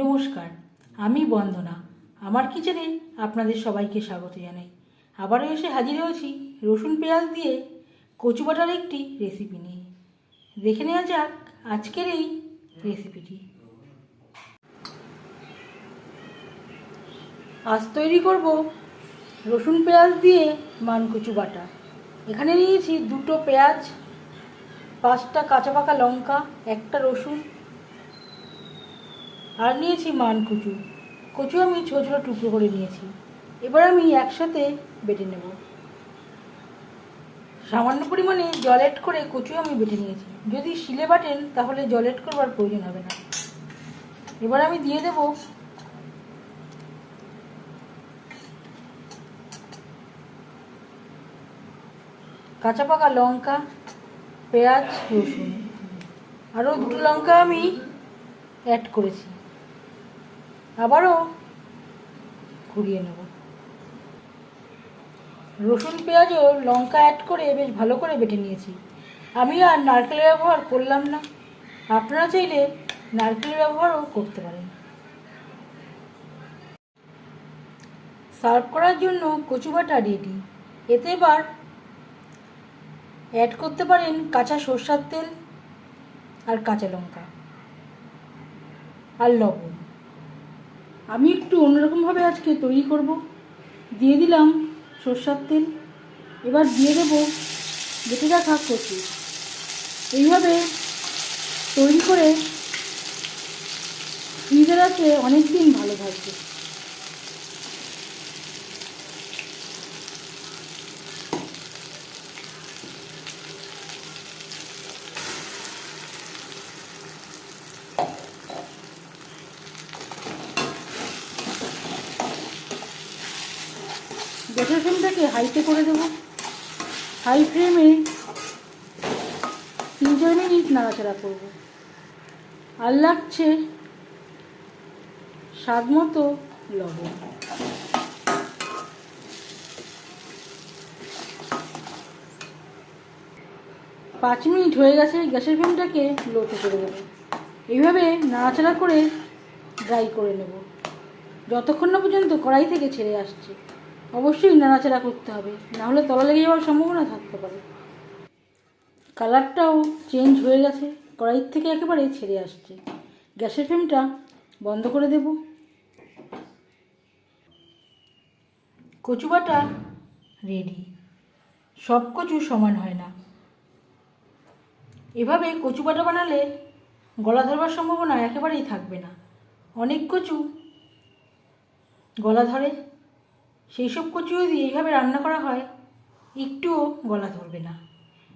নমস্কার, আমি বন্দনা। আমার কিচেনে আপনাদের সবাইকে স্বাগত জানাই। আবারও এসে হাজির হয়েছি রসুন পেঁয়াজ দিয়ে কচু বাটার একটি রেসিপি নিয়ে। দেখে নেওয়া যাক আজকের এই রেসিপিটি আজ তৈরি করব রসুন পেঁয়াজ দিয়ে মানকচু বাটা। এখানে নিয়েছি দুটো পেঁয়াজ, পাঁচটা কাঁচা পাকা লঙ্কা, একটা রসুন আর নিয়েছি মান কচু। কচু আমি ছোটো ছোটো টুকরো করে নিয়েছি। এবার আমি একসাথে বেটে নেব। সামান্য পরিমাণে জল এড করে কচু আমি বেটে নিয়েছি। যদি শিলে বাটেন, তাহলে জল এড করবার প্রয়োজন হবে না। এবার আমি দিয়ে দেব কাঁচা পাকা লঙ্কা, পেঁয়াজ, রসুন। আরও দুটো লঙ্কা আমি অ্যাড করেছি। আবারও ঘুরিয়ে নেব। রসুন, পেঁয়াজ ও লঙ্কা অ্যাড করে বেশ ভালো করে বেটে নিয়েছি। আমি আর নারকেলের ব্যবহার করলাম না। আপনারা চাইলে নারকেলের ব্যবহারও করতে পারেন। সার্ভ করার জন্য কচু বাটা রেডি এতে এবার অ্যাড করতে পারেন কাঁচা সর্ষার তেল আর কাঁচা লঙ্কা আর লবণ। আমি একটু অন্যরকমভাবে আজকে তৈরি করব। দিয়ে দিলাম সর্ষার তেল। এবার দিয়ে দেব বেটে রাখা কচু। এইভাবে তৈরি করে ফ্রিজে রাখলে অনেক দিন ভালো থাকবে। গ্যাসের ফ্লেমটাকে হাইতে করে দেব। হাই ফ্লেমে তিন চার মিনিট নাড়াচাড়া করব। আর লাগছে স্বাদ মতো লবণ। পাঁচ মিনিট হয়ে গেছে, গ্যাসের ফ্লেমটাকে লোতে করে দেবো। এইভাবে নাড়াচাড়া করে ড্রাই করে নেব। যতক্ষণ না পর্যন্ত কড়াই থেকে ছেড়ে আসছে। অবশ্যই নাড়াচাড়া করতে হবে, নাহলে তলা লেগে যাওয়ার সম্ভাবনা থাকতে পারে। কালারটাও চেঞ্জ হয়ে গেছে কড়াইয়ের থেকে একেবারে ছেড়ে আসছে। গ্যাসের ফ্লেমটা বন্ধ করে দেব। কচু বাটা রেডি সব কচু সমান হয় না। এভাবে কচু বাটা বানালে গলা ধরবার সম্ভাবনা একেবারেই থাকবে না। অনেক কচু গলা ধরে। সেই সব কচু যদি এইভাবে রান্না করা হয়, একটুও গলা ধরবে না।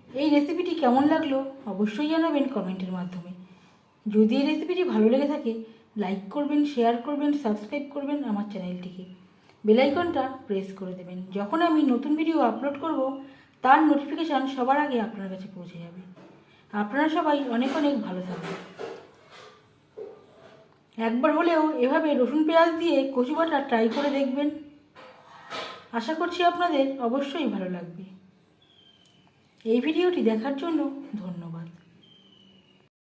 এই রেসিপিটি কেমন লাগল অবশ্যই জানাবেন কমেন্টের মাধ্যমে। যদি এই রেসিপিটি ভালো লেগে থাকে লাইক করবেন শেয়ার করবেন সাবস্ক্রাইব করবেন আমার চ্যানেলটিকে। বেলাইকনটা প্রেস করে দেবেন। যখন আমি নতুন ভিডিও আপলোড করব, তার নোটিফিকেশান সবার আগে আপনার কাছে পৌঁছে যাবে। আপনারা সবাই অনেক অনেক ভালো থাকবেন। একবার হলেও এভাবে রসুন পেঁয়াজ দিয়ে কচু বাটা ট্রাই করে দেখবেন। আশা করছি আপনাদের অবশ্যই ভালো লাগবে। এই ভিডিওটি দেখার জন্য ধন্যবাদ।